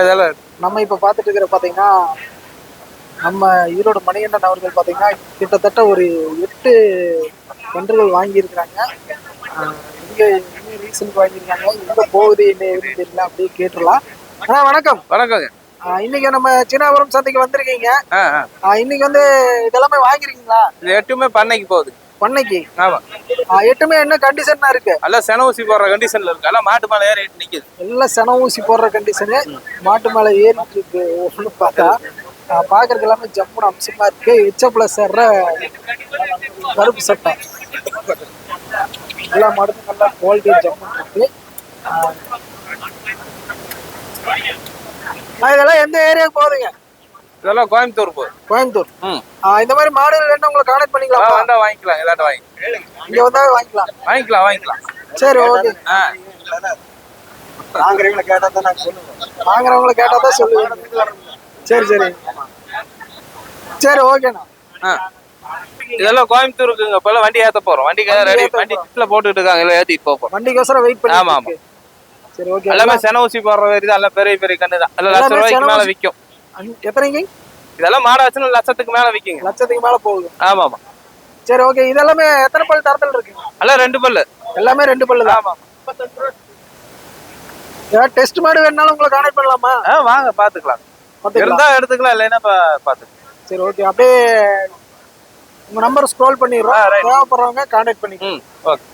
இதெல்லாம் நம்ம இப்போ பார்த்துட்டு இருக்கிற பார்த்தீங்கன்னா நம்ம ஈரோடு மணிகண்டன் அவர்கள் பார்த்தீங்கன்னா கிட்டத்தட்ட ஒரு எட்டு கன்றுகள் வாங்கியிருக்கிறாங்க. எங்க என்ன ரீசனுக்கு வாங்கியிருக்காங்க. எங்க போகுது என்ன ஏதுன்னு தெரியல அப்படியே கேட்டுடலாம். அண்ணா வணக்கம். வணக்கங்க. இன்னைக்கு நம்ம சின்னாபுரம் சந்தைக்கு வந்திருக்கீங்க. இன்னைக்கு வந்து இதெல்லாமே வாங்கிருக்கீங்களா? இது எட்டுமே பண்ணைக்கு போகுது. பண்ணைக்கு? எட்டுமே என்ன கண்டிஷனா இருக்கு? எல்லாம் சென ஊசி போடுற கண்டிஷன்ல இருக்கு. எல்லாம் மாட்டு மேலே ஏறி நிக்குது. எல்லாம் சென ஊசி போடுற கண்டிஷனு மாட்டு மேலே ஏறிட்டு இருக்கு ஒன்று பார்த்தா. ஆஹ் பார்க்கறதுக்கு எல்லாமே ஜம்முன்னு அம்சமா இருக்கு. எச்சப்பில் சேர்ற கருப்பு சட்டை. எல்லா மாடுக்கும் நல்லா குவாலிட்டி ஜம்முன்னு இருக்கு. இதெல்லாம் எந்த ஏரியாவுக்கு போகுதுங்க? இதெல்லாம் கோயம்புத்தூர் போகுது கோயம்புத்தூர்? இந்த மாதிரி மாடுகள் வேணும் உங்களை கான்டாக்ட் பண்ணிக்கலாம்? வந்தா வாங்கிக்கலாம். இதாட்ட வாங்கி இங்க வந்தா வாங்கிக்கலாம். வாங்கிக்கலாம் வாங்கிக்கலாம். சரி ஓகே ஆ. வாங்குறவங்களை கேட்டா தான் நான் சொல்லுவேன் வாங்குறவங்களை கேட்டா தான் சொல்லுவீங்க சரி சரி. சரி ஓகேண்ணா ஆ. இதெல்லாம் கோயம்புத்தூருக்குங்க இப்ப வண்டி ஏத்த போறோம். வண்டிக்கு ரெடி வண்டி போட்டுட்டு இருக்காங்க. எல்லாம் ஏத்திட்டு போறோம். வண்டிக்கோசரம் வெயிட் பண்ணி ஆமா, ஆமா. சரி ஓகே எல்லாமே சென ஊசி போடுற மாதிரி தான். எல்லாம் பெரிய பெரிய கண்ணு தான். எல்லாம் லட்ச எல்லாமே ரூபாய்க்கு மேல. விற்கும் எத்தனைங்க? இதெல்லாம் மாடாச்சுன்னா லட்சத்துக்கு மேல விற்குங்க லட்சத்துக்கு மேல போகுது. ஆமா ஆமா சரி ஓகே இதெல்லாமே எத்தனை பல் தரத்தில் இருக்குங்க எல்லாம் ரெண்டு பல்லு. எல்லாமே ரெண்டு பல்லு தான். ஆமா ஏதாவது டெஸ்ட் மாடு வேணாலும் உங்களை கான்டாக்ட் பண்ணலாமா? ஆ வாங்க பாத்துக்கலாம். இருந்தா எடுத்துக்கலாம் இல்லைன்னா பாத்துக்கலாம். சரி ஓகே அப்படியே உங்க நம்பர் ஸ்க்ரோல் பண்ணிடுறோம். தேவைப்படுறவங்க கான்டாக்ட் பண்ணி ம் ஓகே